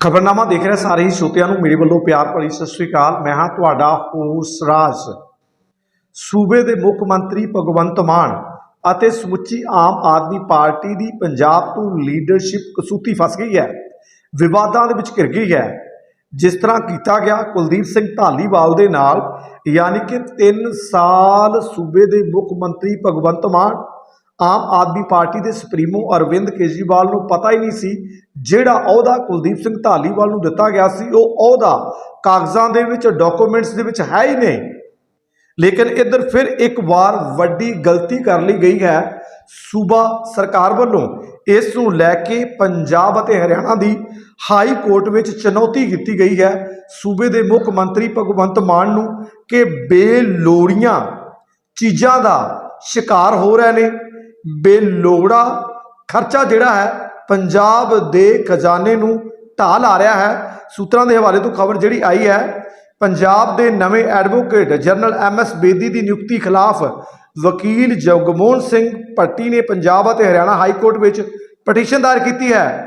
ਖਬਰਨਾਮਾ ਦੇਖ ਰਹੇ ਸਾਰੇ ਹੀ ਸਰੋਤਿਆਂ ਨੂੰ ਮੇਰੇ ਵੱਲੋਂ ਪਿਆਰ ਭਰੀ ਸਤਿ ਸ੍ਰੀ ਅਕਾਲ। ਮੈਂ ਹਾਂ ਤੁਹਾਡਾ ਹੋਸ ਰਾਜ। ਸੂਬੇ ਦੇ ਮੁੱਖ ਮੰਤਰੀ ਭਗਵੰਤ ਮਾਨ ਅਤੇ ਸਮੁੱਚੀ ਆਮ ਆਦਮੀ ਪਾਰਟੀ ਦੀ ਪੰਜਾਬ ਤੋਂ ਲੀਡਰਸ਼ਿਪ ਕਸੂਤੀ ਫਸ ਗਈ ਹੈ। ਵਿਵਾਦਾਂ ਦੇ ਵਿੱਚ ਘਿਰ ਗਈ ਹੈ। ਜਿਸ ਤਰ੍ਹਾਂ ਕੀਤਾ ਗਿਆ, ਕੁਲਦੀਪ ਸਿੰਘ ਢਾਲੀਵਾਲ ਦੇ ਨਾਲ, ਯਾਨੀ ਕਿ 3 ਸਾਲ ਸੂਬੇ ਦੇ ਮੁੱਖ ਮੰਤਰੀ ਭਗਵੰਤ ਮਾਨ। ਆਮ ਆਦਮੀ ਪਾਰਟੀ ਦੇ ਸੁਪਰੀਮੋ ਅਰਵਿੰਦ ਕੇਜਰੀਵਾਲ ਨੂੰ ਪਤਾ ਹੀ ਨਹੀਂ ਸੀ ਜਿਹੜਾ ਅਹੁਦਾ ਕੁਲਦੀਪ ਸਿੰਘ ਢਾਲੀਵਾਲ ਨੂੰ ਦਿੱਤਾ ਗਿਆ ਸੀ, ਉਹ ਅਹੁਦਾ ਕਾਗਜ਼ਾਂ ਦੇ ਵਿੱਚ ਡਾਕੂਮੈਂਟਸ ਦੇ ਵਿੱਚ ਹੈ ਹੀ ਨਹੀਂ। ਲੇਕਿਨ ਇੱਧਰ ਫਿਰ ਇੱਕ ਵਾਰ ਵੱਡੀ ਗਲਤੀ ਕਰ ਲਈ ਗਈ ਹੈ ਸੂਬਾ ਸਰਕਾਰ ਵੱਲੋਂ। ਇਸ ਨੂੰ ਲੈ ਕੇ ਪੰਜਾਬ ਅਤੇ ਹਰਿਆਣਾ ਦੀ ਹਾਈ ਕੋਰਟ ਵਿੱਚ ਚੁਣੌਤੀ ਕੀਤੀ ਗਈ ਹੈ। ਸੂਬੇ ਦੇ ਮੁੱਖ ਮੰਤਰੀ ਭਗਵੰਤ ਮਾਨ ਨੂੰ ਕਿ ਬੇਲੋੜੀਆਂ ਚੀਜ਼ਾਂ ਦਾ ਸ਼ਿਕਾਰ ਹੋ ਰਹੇ ਨੇ। ਬੇਲੋੜਾ ਖਰਚਾ ਜਿਹੜਾ ਹੈ ਪੰਜਾਬ ਦੇ ਖਜ਼ਾਨੇ ਨੂੰ ਢਾਹ ਲਾ ਰਿਹਾ ਹੈ। ਸੂਤਰਾਂ ਦੇ ਹਵਾਲੇ ਤੋਂ ਖਬਰ ਜਿਹੜੀ ਆਈ ਹੈ, ਪੰਜਾਬ ਦੇ ਨਵੇਂ advocate general M S Bedi ਦੀ ਨਿਯੁਕਤੀ ਖਿਲਾਫ ਵਕੀਲ ਜਗਮੋਹਨ ਸਿੰਘ ਭੱਟੀ ਨੇ ਪੰਜਾਬ ਅਤੇ ਹਰਿਆਣਾ ਹਾਈ ਕੋਰਟ ਵਿੱਚ ਪਟੀਸ਼ਨ ਦਾਇਰ ਕੀਤੀ ਹੈ।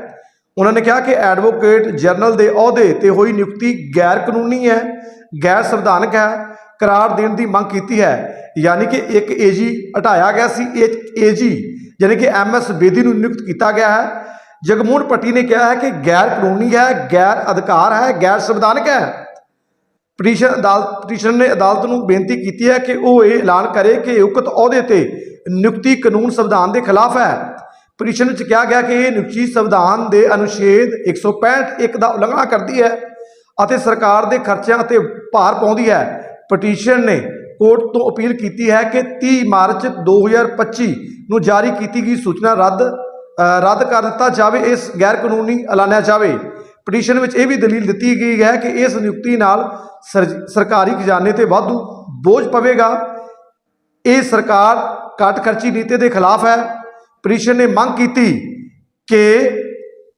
ਉਹਨਾਂ ਨੇ ਕਿਹਾ ਕਿ ਐਡਵੋਕੇਟ ਜਨਰਲ ਦੇ ਅਹੁਦੇ ਤੇ ਹੋਈ ਨਿਯੁਕਤੀ ਗੈਰ ਕਾਨੂੰਨੀ ਹੈ ਗੈਰ ਸੰਵਿਧਾਨਕ ਹੈ, ਕਰਾਰ ਦੇਣ ਦੀ ਮੰਗ ਕੀਤੀ ਹੈ। ਯਾਨੀ ਕਿ ਇੱਕ ਏਜੀ ਹਟਾਇਆ ਗਿਆ ਸੀ, ਇੱਕ ਏਜੀ ਯਾਨੀ ਕਿ ਐਮਐਸ ਬੇਦੀ ਨੂੰ ਨਿਯੁਕਤ ਕੀਤਾ ਗਿਆ ਹੈ। ਜਗਮੋਹਨ ਪੱਟੀ ਨੇ ਕਿਹਾ ਹੈ ਕਿ ਗੈਰ ਕਾਨੂੰਨੀ ਹੈ, ਗੈਰ ਅਧਿਕਾਰ ਹੈ, ਗੈਰ ਸੰਵਿਧਾਨਕ ਹੈ। ਪਟੀਸ਼ਨ ਅਦਾਲਤ, ਪਟੀਸ਼ਨ ਨੇ ਅਦਾਲਤ ਨੂੰ ਬੇਨਤੀ ਕੀਤੀ ਹੈ ਕਿ ਉਹ ਇਹ ਐਲਾਨ ਕਰੇ ਕਿ ਉਕਤ ਅਹੁਦੇ ਤੇ ਨਿਯੁਕਤੀ ਕਾਨੂੰਨ ਸੰਵਿਧਾਨ ਦੇ ਖਿਲਾਫ ਹੈ। ਪਟੀਸ਼ਨ ਵਿੱਚ ਕਿਹਾ ਗਿਆ ਕਿ ਇਹ ਨਿਯੁਕਤੀ ਸੰਵਿਧਾਨ ਦੇ ਅਨੁਛੇਦ 165 ਇੱਕ ਦਾ ਉਲੰਘਣਾ ਕਰਦੀ ਹੈ ਅਤੇ ਸਰਕਾਰ ਦੇ ਖਰਚਿਆਂ 'ਤੇ ਭਾਰ ਪਾਉਂਦੀ ਹੈ। ਪਟੀਸ਼ਨ ਨੇ ਕੋਰਟ ਤੋਂ ਅਪੀਲ ਕੀਤੀ ਹੈ ਕਿ 30 ਮਾਰਚ 2025 ਨੂੰ ਜਾਰੀ ਕੀਤੀ ਗਈ ਸੂਚਨਾ ਰੱਦ ਰੱਦ ਕਰ ਦਿੱਤਾ ਜਾਵੇ, ਇਸ ਗੈਰ ਕਾਨੂੰਨੀ ਐਲਾਨਿਆ ਜਾਵੇ। ਪਟੀਸ਼ਨ ਵਿੱਚ ਇਹ ਵੀ ਦਲੀਲ ਦਿੱਤੀ ਗਈ ਹੈ ਕਿ ਇਸ ਨਿਯੁਕਤੀ ਨਾਲ ਸਰਕਾਰੀ ਖਜ਼ਾਨੇ ਤੇ ਵਾਧੂ ਬੋਝ ਪਵੇਗਾ। ਇਹ ਸਰਕਾਰ ਘੱਟ ਖਰਚੀ ਨੀਤੀ ਦੇ ਖਿਲਾਫ ਹੈ। ਪਟੀਸ਼ਨ ਨੇ ਮੰਗ ਕੀਤੀ ਕਿ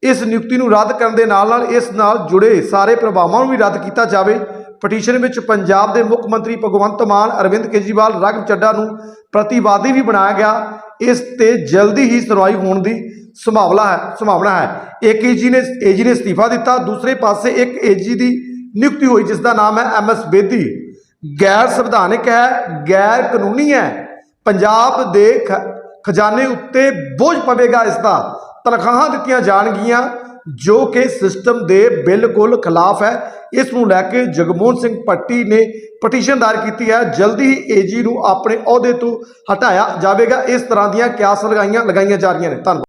ਇਸ ਨਿਯੁਕਤੀ ਨੂੰ ਰੱਦ ਕਰਨ ਦੇ ਨਾਲ ਨਾਲ ਇਸ ਨਾਲ ਜੁੜੇ ਸਾਰੇ ਪ੍ਰਭਾਵਾਂ ਨੂੰ ਵੀ ਰੱਦ ਕੀਤਾ ਜਾਵੇ। ਪਟੀਸ਼ਨ ਵਿੱਚ ਪੰਜਾਬ ਦੇ ਮੁੱਖ ਮੰਤਰੀ ਭਗਵੰਤ ਮਾਨ, ਅਰਵਿੰਦ ਕੇਜਰੀਵਾਲ ਰਾਘਵ ਚੱਡਾ ਨੂੰ ਪ੍ਰਤੀਵਾਦੀ ਵੀ ਬਣਾਇਆ ਗਿਆ। ਇਸ ਤੇ ਜਲਦੀ ਹੀ ਸੁਣਵਾਈ ਹੋਣ ਦੀ ਸੰਭਾਵਨਾ ਹੈ ਸੰਭਾਵਨਾ ਹੈ। ਇੱਕ ਏਜੀ ਨੇ ਏਜੀ ਨੇ ਅਸਤੀਫਾ ਦਿੱਤਾ। ਦੂਸਰੇ ਪਾਸੇ ਇੱਕ ਏਜੀ ਦੀ ਨਿਯੁਕਤੀ ਹੋਈ ਜਿਸ ਦਾ ਨਾਮ ਹੈ ਐਮ ਐਮਐਸ ਬੇਦੀ। ਗੈਰ ਸੰਵਿਧਾਨਿਕ ਹੈ, ਗੈਰ ਕਾਨੂੰਨੀ ਹੈ। ਪੰਜਾਬ ਦੇ ਖ- ਖਜ਼ਾਨੇ ਉੱਤੇ ਬੋਝ ਪਵੇਗਾ ਇਸ ਦਾ। ਤਨਖਾਹਾਂ ਦਿੱਤੀਆਂ ਜਾਣਗੀਆਂ। ਜੋ ਕਿ ਸਿਸਟਮ ਦੇ ਬਿਲਕੁਲ ਖਿਲਾਫ ਹੈ। ਇਸ ਨੂੰ ਲੈ ਕੇ ਜਗਮੋਹਨ ਸਿੰਘ ਪੱਟੀ ਨੇ ਪਟੀਸ਼ਨ ਦਾਇਰ ਕੀਤੀ ਹੈ। ਜਲਦੀ ਹੀ ਏਜੀ ਨੂੰ ਆਪਣੇ ਅਹੁਦੇ ਤੋਂ ਹਟਾਇਆ ਜਾਵੇਗਾ। ਇਸ ਤਰ੍ਹਾਂ ਦੀਆਂ ਕਿਆਸ ਲਗਾਈਆਂ ਲਗਾਈਆਂ ਜਾ ਰਹੀਆਂ ਨੇ। ਧੰਨਵਾਦ।